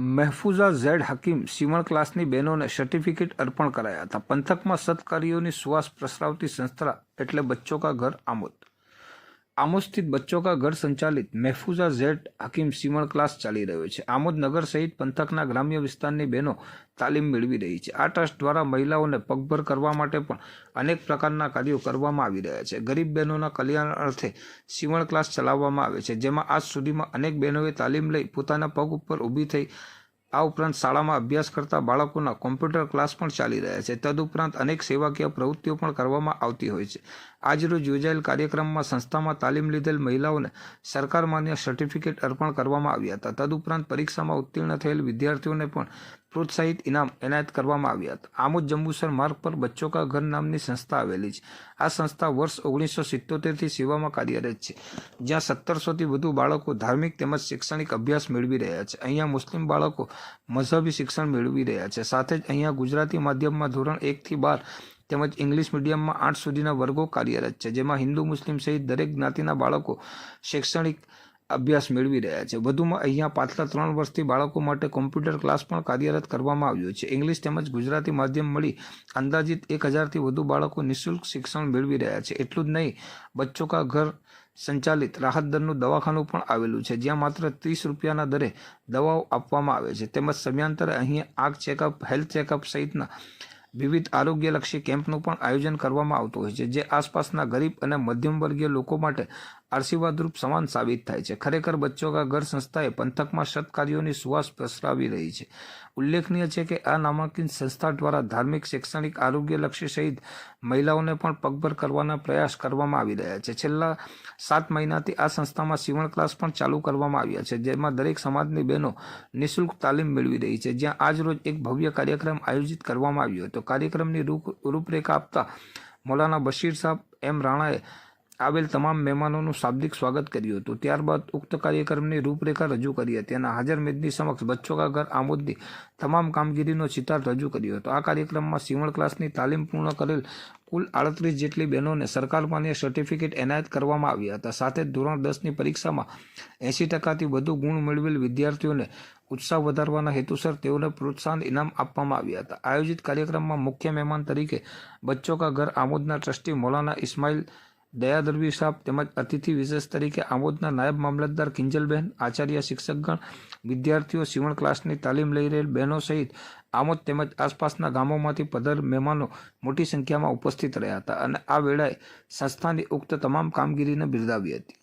મહેફૂઝા Z હકીમ સીવણ ક્લાસની બહેનોને સર્ટિફિકેટ અર્પણ કરાયા હતા. પંથકમાં સત્કાર્યોની સુવાસ પ્રસરાવતી સંસ્થા એટલે બચ્ચો કા ઘર આમોદ. આમોદ સ્થિત બચ્ચો કા ઘર સંચાલિત મહેફૂઝા ઝેડ હકીમ સીવણ ક્લાસ ચાલી રહ્યો છે. આમોદ નગર સહિત પંથકના ગ્રામ્ય વિસ્તારની બહેનો તાલીમ મેળવી રહી છે. આ ટ્રસ્ટ દ્વારા મહિલાઓને પગભર કરવા માટે પણ અનેક પ્રકારના કાર્યો કરવામાં આવી રહ્યા છે. ગરીબ બહેનોના કલ્યાણ અર્થે સિવણ ક્લાસ ચલાવવામાં આવે છે, જેમાં આજ સુધીમાં અનેક બહેનોએ તાલીમ લઈ પોતાના પગ ઉપર ઊભી થઈ આ ઉપરાંત શાળામાં અભ્યાસ કરતા બાળકોના કોમ્પ્યુટર ક્લાસ પણ ચાલી રહ્યા છે. તદુપરાંત અનેક સેવાકીય પ્રવૃત્તિઓ પણ કરવામાં આવતી હોય છે. આજરોજ યોજાયેલ કાર્યક્રમમાં સંસ્થામાં તાલીમ લીધેલ મહિલાઓને સરકાર માન્ય સર્ટિફિકેટ અર્પણ કરવામાં આવ્યા હતા. તદુપરાંત પરીક્ષામાં ઉત્તીર્ણ થયેલ વિદ્યાર્થીઓને પણ પ્રોત્સાહિત ઇનામ એનાયત કરવામાં આવ્યા હતા. આમોદ જંબુસર માર્ગ પર બચ્ચો કા ઘર નામની સંસ્થા આવેલી છે. આ સંસ્થા વર્ષ ઓગણીસો સિત્તોતેરથી સેવામાં કાર્યરત છે. જ્યાં સત્તરસોથી વધુ બાળકો ધાર્મિક તેમજ શૈક્ષણિક અભ્યાસ મેળવી રહ્યા છે. અહીંયા મુસ્લિમ બાળકો મઝહબી શિક્ષણ મેળવી રહ્યા છે. સાથે જ અહીંયા ગુજરાતી માધ્યમમાં ધોરણ એકથી બાર તેમજ ઇંગ્લિશ મીડિયમમાં આઠ સુધીના વર્ગો કાર્યરત છે. જેમાં હિન્દુ મુસ્લિમ સહિત દરેક જ્ઞાતિના બાળકો શૈક્ષણિક અભ્યાસ મેળવી રહ્યા છે. વધુમાં અહીંયા પાછલા ત્રણ વર્ષથી બાળકો માટે કોમ્પ્યુટર ક્લાસ પણ કાર્યરત કરવામાં આવ્યો છે. ઇંગ્લિશ તેમજ ગુજરાતી માધ્યમ મળી અંદાજિત એક હજારથી વધુ બાળકો નિઃશુલ્ક શિક્ષણ મેળવી રહ્યા છે. એટલું જ નહીં, બચ્ચો કા ઘર સંચાલિત રાહત દરનું દવાખાનું પણ આવેલું છે, જ્યાં માત્ર ત્રીસ રૂપિયાના દરે દવાઓ આપવામાં આવે છે. તેમજ સમયાંતરે અહીં આંખ ચેકઅપ હેલ્થ ચેકઅપ સહિતના વિવિધ આરોગ્યલક્ષી કેમ્પનું પણ આયોજન કરવામાં આવતું હોય છે, જે આસપાસના ગરીબ અને મધ્યમ વર્ગીય લોકો માટે આશીર્વાદરૂપ સમાન સાબિત થાય છે. ખરેખર બચ્ચો કા ઘર સંસ્થાએ પંથકમાં સત્કાર્યોની સુવાસ પ્રસરાવી રહી છે. ઉલ્લેખનીય છે કે આ નામાંકિત સંસ્થા દ્વારા ધાર્મિક, શૈક્ષણિક, આરોગ્યલક્ષી સહિત મહિલાઓને પણ પગભર કરવાના પ્રયાસ કરવામાં આવી રહ્યા છે. છેલ્લા સાત મહિનાથી આ સંસ્થામાં સીવણ ક્લાસ પણ ચાલુ કરવામાં આવ્યા છે, જેમાં દરેક સમાજની બહેનો નિઃશુલ્ક તાલીમ મેળવી રહી છે. જ્યાં આજરોજ એક ભવ્ય કાર્યક્રમ આયોજિત કરવામાં આવ્યો હતો. કાર્યક્રમની રૂપ રૂપરેખા આપતા મૌલાના બશીર સાહેબ એમ રાણાએ આવેલ તમામ મહેમાનોનું શાબ્દિક સ્વાગત કર્યું હતું. ત્યારબાદ ઉક્ત કાર્યક્રમની રૂપરેખા રજૂ કરી હતી અને હાજર મેદની સમક્ષ બચ્ચો કા ઘર આમોદની તમામ કામગીરીનો ચિતાર રજૂ કર્યો હતો. આ કાર્યક્રમમાં સીવણ ક્લાસની તાલીમ પૂર્ણ કરેલ કુલ આડત્રીસ જેટલી બહેનોને સરકાર સર્ટિફિકેટ એનાયત કરવામાં આવ્યા હતા. સાથે ધોરણ દસની પરીક્ષામાં એંસી ટકાથી વધુ ગુણ મેળવેલ વિદ્યાર્થીઓને ઉત્સાહ વધારવાના હેતુસર તેઓને પ્રોત્સાહન ઇનામ આપવામાં આવ્યા હતા. આયોજિત કાર્યક્રમમાં મુખ્ય મહેમાન તરીકે બચ્ચો કા ઘર આમોદના ટ્રસ્ટી મૌલાના ઇસ્માઇલ દયા દરવી સાહેબ તેમજ અતિથિ વિશેષ તરીકે આમોદના નાયબ મામલતદાર કિંજલબહેન આચાર્ય શિક્ષકગણ, વિદ્યાર્થીઓ સીવણ ક્લાસની તાલીમ લઈ રહેલ બહેનો સહિત આમોદ તેમજ આસપાસના ગામોમાંથી પધર મહેમાનો મોટી સંખ્યામાં ઉપસ્થિત રહ્યા હતા અને આ વેળાએ સંસ્થાની ઉક્ત તમામ કામગીરીને બિરદાવી હતી.